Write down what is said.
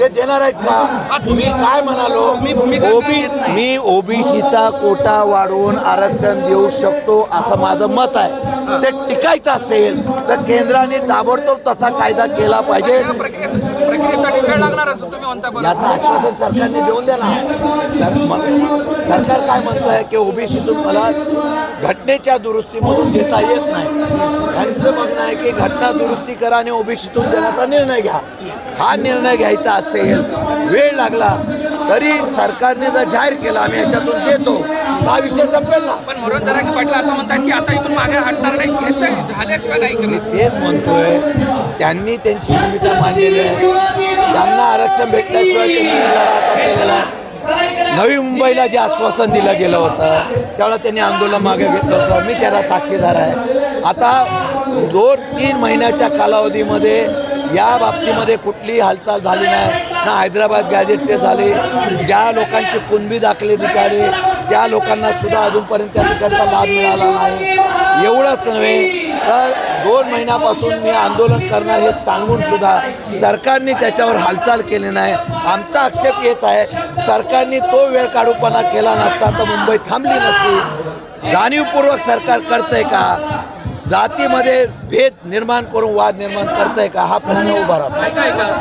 ते देणार आहेत का? तुम्ही काय म्हणालो? ओबी मी ओबीसीचा कोटा वाढवून आरक्षण देऊ शकतो असं माझं मत आहे. ते टिकायचं असेल तर केंद्राने ताबडतोब तसा कायदा केला पाहिजे. या प्रक्रिये- प्रक्रियेसाठी वेळ लागणार असं तुम्ही म्हणता बरं. याचं आश्वासन सरकारने देऊन द्या ना सरकार काय म्हणत आहे की ओबीसीतून मला घटनेच्या दुरुस्तीमधून देता येत नाही. त्यांचं म्हणणं आहे की घटना दुरुस्ती करा आणि ओबीसीतून देण्याचा निर्णय घ्या. हा निर्णय घ्यायचा असेल वेळ लागला तरी सरकारने जर जाहीर केला आम्ही याच्यातून देतो. हा विषय संपेल ना. पण मनोज जरांगे पाटील असं म्हणतात की आता इथून मागे हटणार नाही घेतलंय झाल्याशिवाय नाही. मी तेच म्हणतोय. त्यांनी त्यांची भूमिका मांडलेली आहे. त्यांना आरक्षण भेटल्याशिवाय त्यांनी लढा आता केलेला आहे. मुंबईला जे आश्वासन दिलं गेलं होतं. त्यावेळेला त्यांनी आंदोलन मागे घेतलं होतं. मी त्याला साक्षीदार आहे. आता दोन तीन महिन्याच्या कालावधीमध्ये या बाबतीमध्ये कुठलीही हालचाल झाली नाही. ना हैदराबाद गॅजेटचे झाले. ज्या लोकांची कुणबी दाखले निघाले त्या लोकांना सुद्धा अजूनपर्यंत त्या तिकडचा लाभ मिळाला नाही. एवढंच नव्हे तर दोन महिन्यापासून मी आंदोलन करणार हे सांगून सुद्धा सरकारने त्याच्यावर हालचाल केली नाही. आमचा आक्षेप हेच आहे सरकारने तो वेळ काढूपणा केला नसता तर मुंबई थांबली नसती. जाणीवपूर्वक सरकार करतंय का? जातीमध्ये भेद निर्माण करून वाद निर्माण करतंय का? हा प्रश्न उभा राहतो.